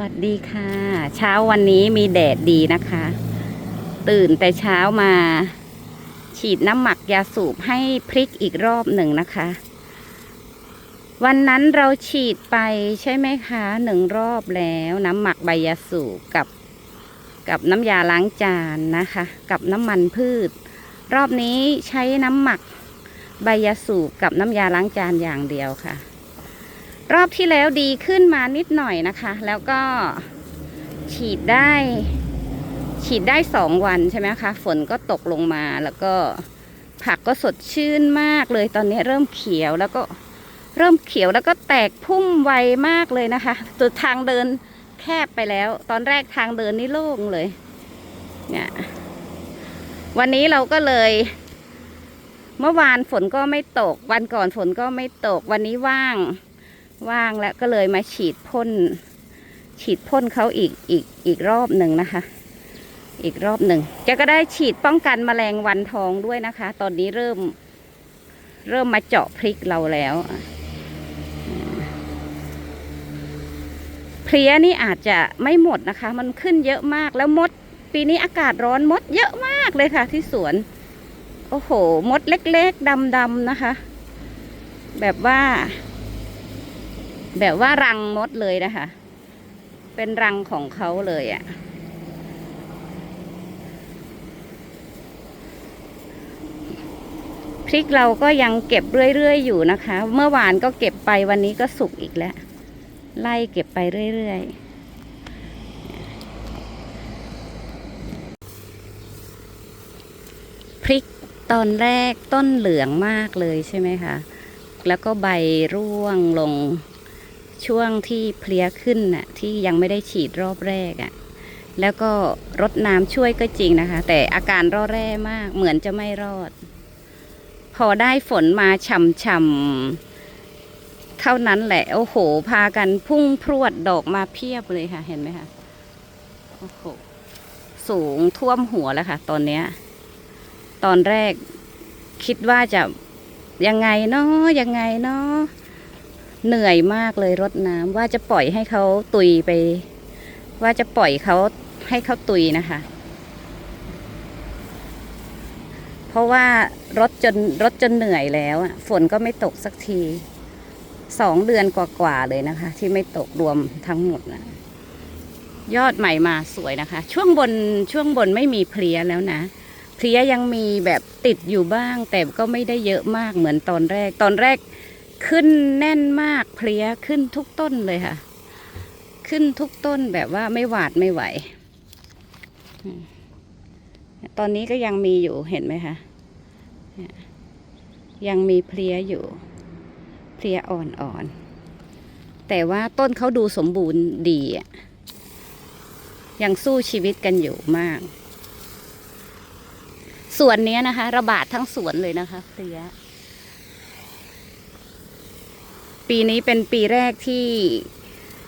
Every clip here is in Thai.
วัสดีค่ะ เช้าวันนี้มีแดดดีนะคะ ตื่นแต่เช้ามา ฉีดน้ำหมักยาสูบให้พริกอีกรอบหนึ่งนะคะ วันนั้นเราฉีดไปใช่ไหมคะหนึ่งรอบแล้วน้ำหมักใบยาสูบกับ กับน้ำยาล้างจานนะคะ กับน้ำมันพืช รอบนี้ใช้น้ำหมักใบยาสูบกับน้ำยาล้างจานอย่างเดียวค่ะ รอบที่แล้วดีขึ้นมานิดหน่อยนะคะ แล้วก็ฉีดได้ ฉีดได้สองวันใช่ไหมคะ ฝนก็ตกลงมาแล้วก็ผักก็สดชื่นมากเลยตอนนี้เริ่มเขียวแล้วก็เริ่มเขียวแล้วก็แตกพุ่มไวมากเลยนะคะจุดทางเดินแคบไปแล้ว ตอนแรกทางเดินนี่โล่งเลยเนี่ยวันนี้เราก็เลย เมื่อวานฝนก็ไม่ตก วันก่อนฝนก็ไม่ตกวันนี้ว่าง ว่างแล้วก็เลยมาฉีดพ่น ฉีดพ่นเขาอีกอีกอีกรอบหนึ่งนะคะ อีกรอบหนึ่งแกก็ได้ฉีดป้องกันแมลงวันทองด้วยนะคะ ตอนนี้เริ่ม เริ่มมาเจาะพริกเราแล้วเพลี้ยนี่อาจจะไม่หมดนะคะ มันขึ้นเยอะมากแล้วมด ปีนี้อากาศร้อนมดเยอะมากเลยค่ะที่สวน โอ้โห มดเล็กๆดำๆนะคะ แบบว่า แบบว่ารังมดเลยนะคะ เป็นรังของเขาเลยอะ่ะ พริกเราก็ยังเก็บเรื่อยๆอยู่นะคะ เมื่อวานก็เก็บไปวันนี้ก็สุกอีกแล้ว ไล่เก็บไปเรื่อยๆพริกตอนแรกต้นเหลืองมากเลยใช่ไหมคะ แล้วก็ใบร่วงลง ช่วงที่เพลียขึ้นน่ะที่ยังไม่ได้ฉีดรอบแรกอะ่ะแล้วก็รดน้ำช่วยก็จริงนะคะ แต่อาการร่อแร่มากเหมือนจะไม่รอด พอได้ฝนมาช่ำๆเท่านั้นแหละ โอ้โห พากันพุ่งพรวดดอกมาเพียบเลยค่ะ เห็นไหมคะโอ้โหสูงท่วมหัวแล้วค่ะ ตอนเนี้ย ตอนแรกคิดว่าจะยังไงเนาะยังไงเนาะ เหนื่อยมากเลยรดน้ำว่าจะปล่อยให้เขาตุยไป ว่าจะปล่อยเขาให้เขาตุยนะคะ เพราะว่ารถจนรถจนเหนื่อยแล้วอะฝนก็ไม่ตกสักทีสองเดือนกว่าๆเลยนะคะ ที่ไม่ตกรวมทั้งหมดนะยอดใหม่มาสวยนะคะ ช่วงบนช่วงบนไม่มีเพลียแล้วนะเพลียยังมีแบบติดอยู่บ้าง แต่ก็ไม่ได้เยอะมากเหมือนตอนแรก ตอนแรก ขึ้นแน่นมากเพลียขึ้นทุกต้นเลยค่ะ ขึ้นทุกต้นแบบว่าไม่หวาดไม่ไหว ตอนนี้ก็ยังมีอยู่เห็นไหมคะยังมีเพลียอยู่เพลียอ่อนๆแต่ว่าต้นเขาดูสมบูรณ์ดีอะยังสู้ชีวิตกันอยู่มากสวนนี้นะคะ ระบาดทั้งสวนเลยนะคะเพลีย ปีนี้เป็นปีแรกที่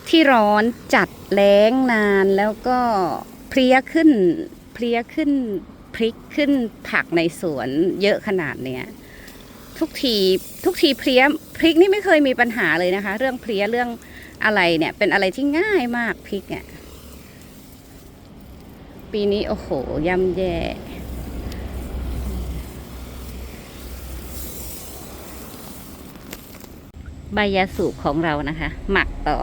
ที่ร้อนจัดแล้งนานแล้วก็เพลียขึ้นเพลียขึ้นพริกขึ้นผักในสวนเยอะขนาดเนี้ยทุกทีทุกทีเพลียพริกนี่ไม่เคยมีปัญหาเลยนะคะ เรื่องเพลียเรื่องอะไรเนี่ย เป็นอะไรที่ง่ายมากพริกอะปีนี้โอ้โหย่ำแย่ ใบยาสูบของเรานะคะ หมักต่อ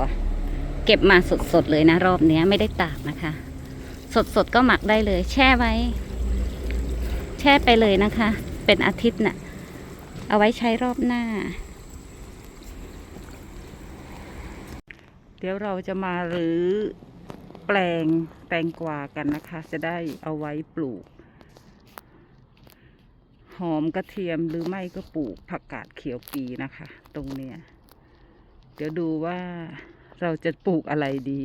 เก็บมาสดๆเลยนะ รอบนี้ไม่ได้ตากนะคะ สดๆก็หมักได้เลย แช่ไว้ แช่ไปเลยนะคะ เป็นอาทิตย์น่ะ เอาไว้ใช้รอบหน้า เดี๋ยวเราจะมาหรือแปลงแตงกวากันนะคะ จะได้เอาไว้ปลูกหอมกระเทียมหรือไม่ก็ปลูกผักกาดเขียวปีนะคะ ตรงเนี้ย เดี๋ยวดูว่าเราจะปลูกอะไรดี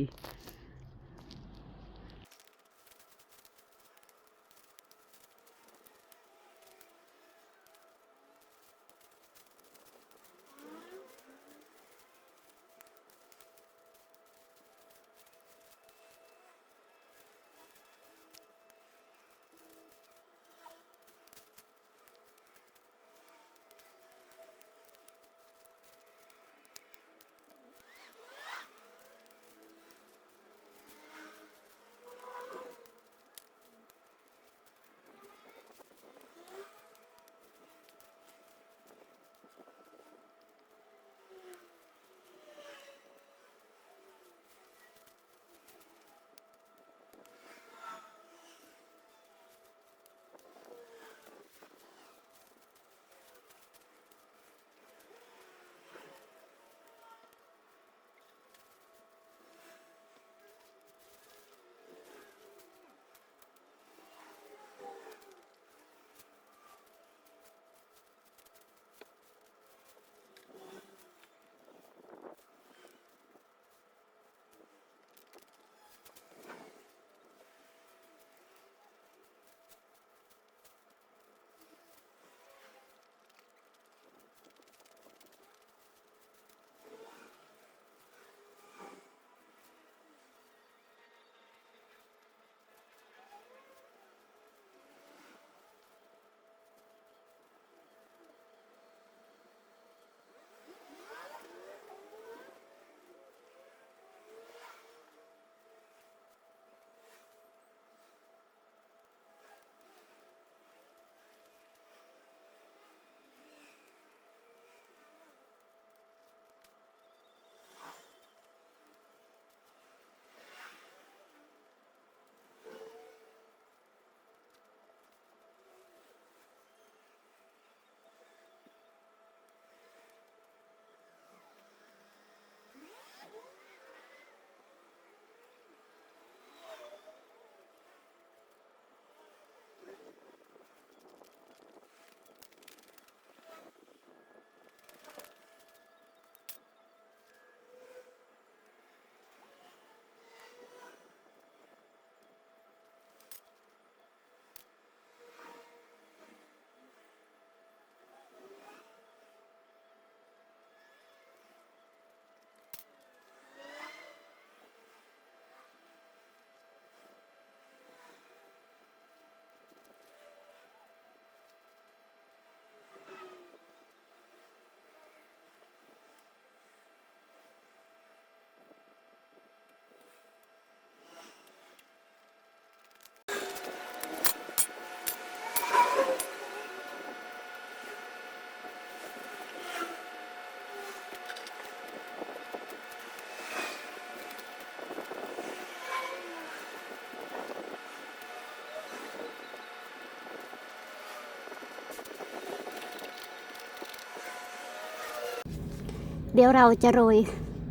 เดี๋ยวเราจะโรย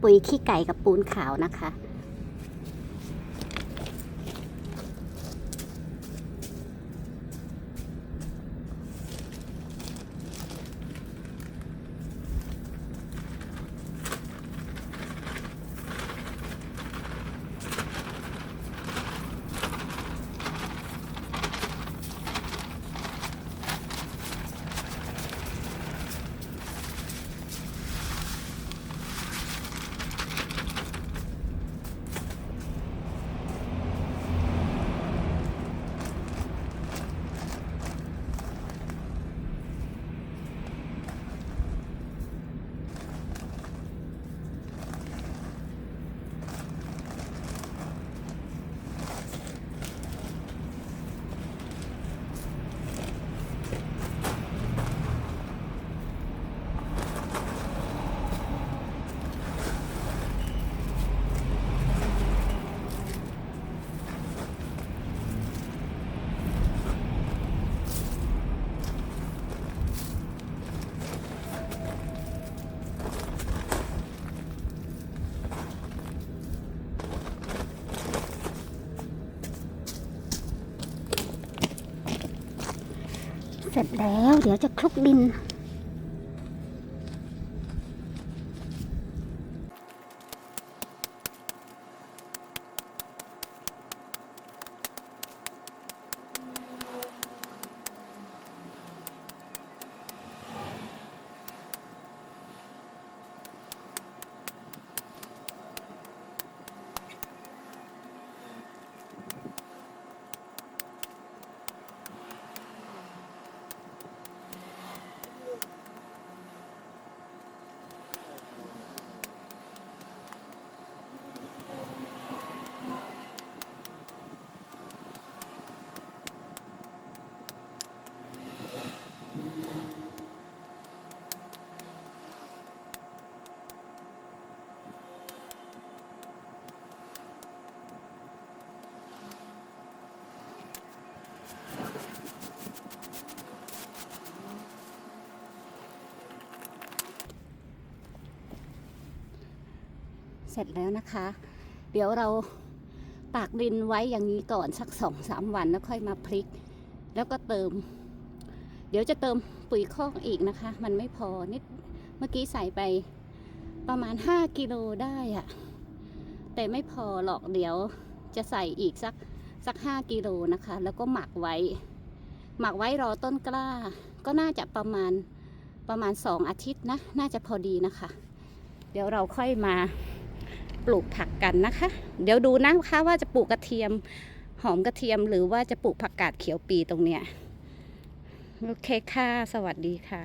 ปุ๋ยขี้ไก่กับปูนขาวนะคะ สร็จแล้ว เดี๋ยวจะคลุกดิน เสร็จแล้วนะคะ เดี๋ยวเราตากดินไว้อย่างนี้ก่อนสักสองสามวันแล้วค่อยมาพลิก แล้วก็เติม เดี๋ยวจะเติมปุ๋ยคอกอีกนะคะ มันไม่พอนิดเมื่อกี้ใส่ไปประมาณ 5 กิโลได้อะแต่ไม่พอหรอกเดี๋ยวจะใส่อีกสักสัก 5 กิโลนะคะ แล้วก็หมักไว้ หมักไว้รอต้นกล้า ก็น่าจะประมาณประมาณ 2 อาทิตย์นะ น่าจะพอดีนะคะ เดี๋ยวเราค่อยมา ปลูกผักกันนะคะ เดี๋ยวดูนะคะว่าจะปลูกกระเทียมหอมกระเทียมหรือว่าจะปลูกผักกาดเขียวปีตรงเนี้ยโอเคค่ะ สวัสดีค่ะ